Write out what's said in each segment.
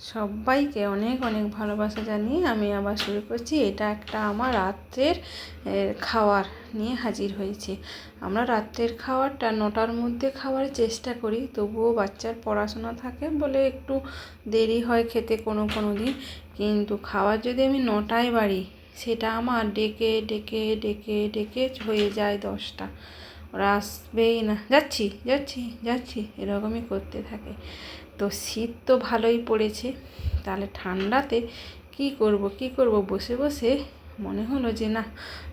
সবাইকে অনেক অনেক ভালোবাসা জানিয়ে আমি আবার শুরু করছি। এটা একটা আমার রাত্রের খাওয়ার নিয়ে হাজির হয়েছি। আমরা রাত্রের খাওয়ারটা নটার মধ্যে খাওয়ার চেষ্টা করি, তবুও বাচ্চার পড়াশোনা থাকে বলে একটু দেরি হয় খেতে কোনো কোনো দিন। কিন্তু খাওয়ার যদি আমি নটায় বাড়ি, সেটা আমার ডেকে ডেকে ডেকে ডেকে হয়ে যায় দশটা। ওরা আসবেই না। যাচ্ছি যাচ্ছি যাচ্ছি। এরকমই করতে থাকে। তো শীত তো ভালোই পড়েছে। তাহলে ঠান্ডাতে কি করব কি করব? বসে বসে মনে হলো যে না,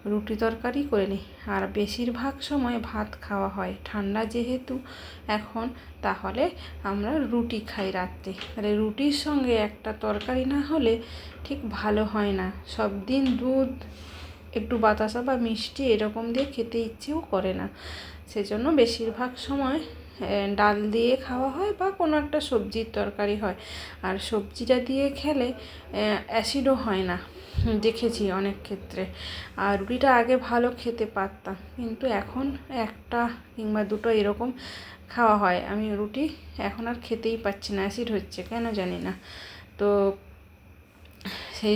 রুটি তরকারি করে নিই। আর বেশিরভাগ সময় ভাত খাওয়া হয়। ঠান্ডা যেহেতু এখন, তাহলে আমরা রুটি খাই রাত্রে। তাহলে রুটির সঙ্গে একটা তরকারি না হলে ঠিক ভালো হয় না। সব দিন দুধ একটু বাতাসা বা মিষ্টি এরকম দিয়ে খেতে ইচ্ছেও করে না। সেজন্য বেশিরভাগ সময় ডাল দিয়ে খাওয়া হয় বা কোনো একটা সবজির তরকারি হয়। আর সবজিটা দিয়ে খেলে অ্যাসিডও হয় না দেখেছি অনেক ক্ষেত্রে। আর রুটিটা আগে ভালো খেতে পারতাম, কিন্তু এখন একটা কিংবা দুটো এরকম খাওয়া হয়। আমি রুটি এখন আর খেতেই পাচ্ছি না, অ্যাসিড হচ্ছে, কেন জানি না। তো সেই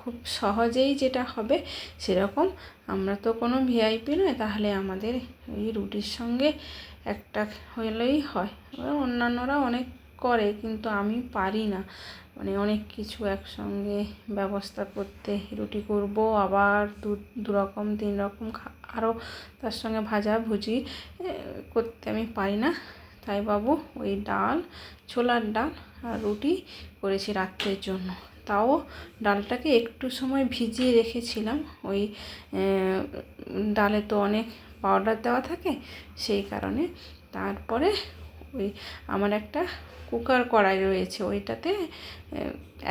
খুব সহজেই যেটা হবে সেরকম। আমরা তো কোনো ভিআইপি নয়, তাহলে আমাদের এই রুটির সঙ্গে একটা হলেই হয়। এবার অন্যান্যরা অনেক করে, কিন্তু আমি পারি না। মানে অনেক কিছু একসঙ্গে ব্যবস্থা করতে, রুটি করব, আবার দু দু রকম তিন রকম আরও তার সঙ্গে ভাজা ভুজি করতে আমি পারি না। তাই বাবু, ওই ডাল, ছোলার ডাল আর রুটি করেছি রাত্রের জন্য। তাও ডালটাকে একটু সময় ভিজিয়ে রেখেছিলাম। ওই ডালে তো অনেক পাউডার দেওয়া থাকে, সেই কারণে তারপরে ওই আমার একটা কুকার কড়াই রয়েছে, ওইটাতে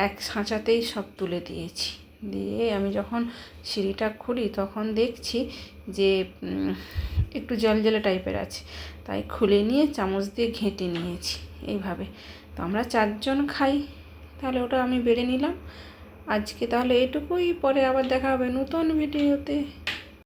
এক সাঁচাতেই সব তুলে দিয়েছি। দিয়ে আমি যখন সিঁড়িটা খুলি তখন দেখছি যে একটু জল জলজলে টাইপের আছে, তাই খুলে নিয়ে চামচ দিয়ে ঘেঁটে নিয়েছি, এইভাবে। তো আমরা চারজন খাই। তাহলে ওটা আমি বেড়ে নিলাম। আজকে তাহলে এটুকুই পরে আবার দেখা হবে নতুন ভিডিওতে।